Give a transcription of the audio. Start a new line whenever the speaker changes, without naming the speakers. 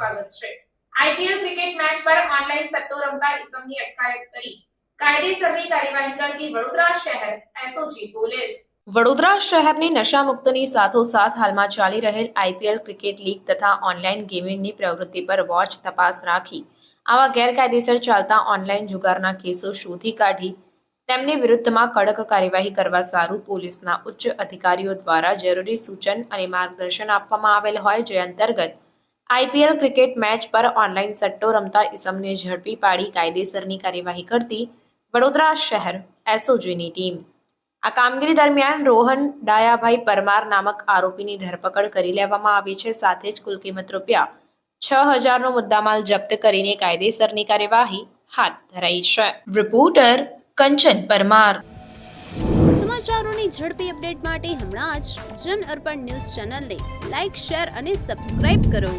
IPL cricket match પર online સટ્ટો રમતા ઇસમની અટકાયત કરી. કાયદેસરની કાર્યવાહી કરતી વડોદરા શહેર એસઓજી પોલીસ. વડોદરા શહેરની નશામુક્તની સાથોસાથ હાલમાં ચાલી રહેલ આઈપીએલ ક્રિકેટ લીગ તથા ઓનલાઈન ગેમિંગની પ્રવૃત્તિ પર વોચ તપાસ રાખી. આવા ગેરકાયદેસર ચાલતા ઓનલાઈન જુગારના કેસો શોધી કાઢી. તેમની વિરુદ્ધમાં કડક કાર્યવાહી કરવા સારું પોલીસના ઉચ્ચ અધિકારીઓ દ્વારા જરૂરી સૂચન અને માર્ગદર્શન આપવામાં આવેલ હોય જે અંતર્ગત આઈપીએલ ક્રિકેટ મેચ પર ઓનલાઈન સટ્ટો રમતા ઇસમને ઝડપી પાડી કાયદેસરની કાર્યવાહી કરતી વડોદરા શહેર એસઓજીની ટીમ. આ કામગીરી દરમિયાન રોહન ડાયાભાઈ પરમાર નામક આરોપીની ધરપકડ કરી લેવામાં આવી છે. સાથે જ કુલ કિંમત રૂપિયા છ હજારનો મુદ્દામાલ જપ્ત કરીને કાયદેસરની કાર્યવાહી હાથ ધરાઈ છે. રિપોર્ટર કંચન પરમાર.
સમાચારોની ઝડપી અપડેટ માટે હમણાં જ જન અર્પણ ન્યૂઝ ચેનલને લાઇક શેર અને સબસ્ક્રાઇબ કરો.